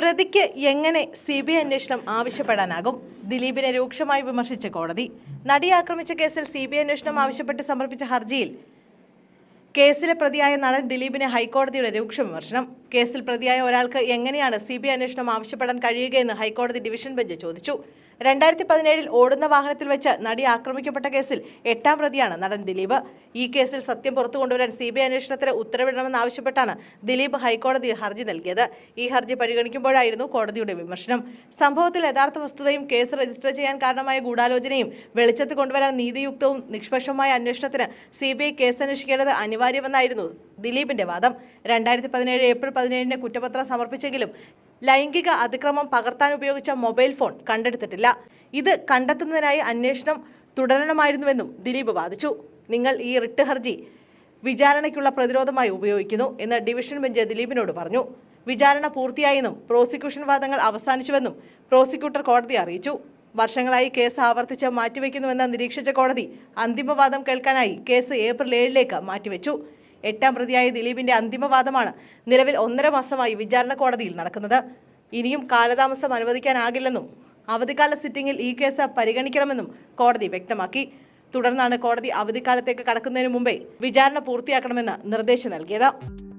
പ്രതിക്ക് എങ്ങനെ C B I അന്വേഷണം ആവശ്യപ്പെടാനാകും? ദിലീപിനെ രൂക്ഷമായി വിമർശിച്ച കോടതി. നടിയെ ആക്രമിച്ച കേസിൽ സി ബി ഐ അന്വേഷണം ആവശ്യപ്പെട്ട് സമർപ്പിച്ച ഹർജിയിൽ കേസിലെ പ്രതിയായ നടൻ ദിലീപിന് ഹൈക്കോടതിയുടെ രൂക്ഷ വിമർശനം. കേസിൽ പ്രതിയായ ഒരാൾക്ക് എങ്ങനെയാണ് സി ബി ഐ അന്വേഷണം ആവശ്യപ്പെടാൻ കഴിയുകയെന്ന് ഹൈക്കോടതി ഡിവിഷൻ ബെഞ്ച് ചോദിച്ചു. രണ്ടായിരത്തി പതിനേഴിൽ ഓടുന്ന വാഹനത്തിൽ വെച്ച് നടി ആക്രമിക്കപ്പെട്ട കേസിൽ എട്ടാം പ്രതിയാണ് നടൻ ദിലീപ്. ഈ കേസിൽ സത്യം പുറത്തു കൊണ്ടുവരാൻ സി ബി ഐ അന്വേഷണത്തിന് ഉത്തരവിടണമെന്നാവശ്യപ്പെട്ടാണ് ദിലീപ് ഹൈക്കോടതിയിൽ ഹർജി നൽകിയത്. ഈ ഹർജി പരിഗണിക്കുമ്പോഴായിരുന്നു കോടതിയുടെ വിമർശനം. സംഭവത്തിൽ യഥാർത്ഥ വസ്തുതയും കേസ് രജിസ്റ്റർ ചെയ്യാൻ കാരണമായ ഗൂഢാലോചനയും വെളിച്ചത്ത് കൊണ്ടുവരാൻ നീതിയുക്തവും നിഷ്പക്ഷവുമായ അന്വേഷണത്തിന് സി ബി ഐ കേസ് അന്വേഷിക്കേണ്ടത് അനിവാര്യമെന്നായിരുന്നു ദിലീപിന്റെ വാദം. രണ്ടായിരത്തി പതിനേഴ് ഏപ്രിൽ പതിനേഴിന് കുറ്റപത്രം സമർപ്പിച്ചെങ്കിലും ലൈംഗിക അതിക്രമം പകർത്താൻ ഉപയോഗിച്ച മൊബൈൽ ഫോൺ കണ്ടെടുത്തിട്ടില്ല. ഇത് കണ്ടെത്തുന്നതിനായി അന്വേഷണം തുടരണമായിരുന്നുവെന്നും ദിലീപ് വാദിച്ചു. നിങ്ങൾ ഈ റിട്ട് ഹർജി വിചാരണയ്ക്കുള്ള പ്രതിരോധമായി ഉപയോഗിക്കുന്നു എന്ന് ഡിവിഷൻ ബെഞ്ച് ദിലീപിനോട് പറഞ്ഞു. വിചാരണ പൂർത്തിയായെന്നും പ്രോസിക്യൂഷൻ വാദങ്ങൾ അവസാനിച്ചുവെന്നും പ്രോസിക്യൂട്ടർ കോടതി അറിയിച്ചു. വർഷങ്ങളായി കേസ് ആവർത്തിച്ച് മാറ്റിവെക്കുന്നുവെന്ന് നിരീക്ഷിച്ച കോടതി അന്തിമവാദം കേൾക്കാനായി കേസ് ഏപ്രിൽ ഏഴിലേക്ക് മാറ്റിവെച്ചു. എട്ടാം പ്രതിയായ ദിലീപിന്റെ അന്തിമവാദമാണ് നിലവിൽ ഒന്നര മാസമായി വിചാരണ കോടതിയിൽ നടക്കുന്നത്. ഇനിയും കാലതാമസം അനുവദിക്കാനാകില്ലെന്നും അവധിക്കാല സിറ്റിംഗിൽ ഈ കേസ് പരിഗണിക്കണമെന്നും കോടതി വ്യക്തമാക്കി. തുടർന്നാണ് കോടതി അവധിക്കാലത്തേക്ക് കടക്കുന്നതിന് മുമ്പേ വിചാരണ പൂർത്തിയാക്കണമെന്ന് നിർദ്ദേശം നൽകിയത്.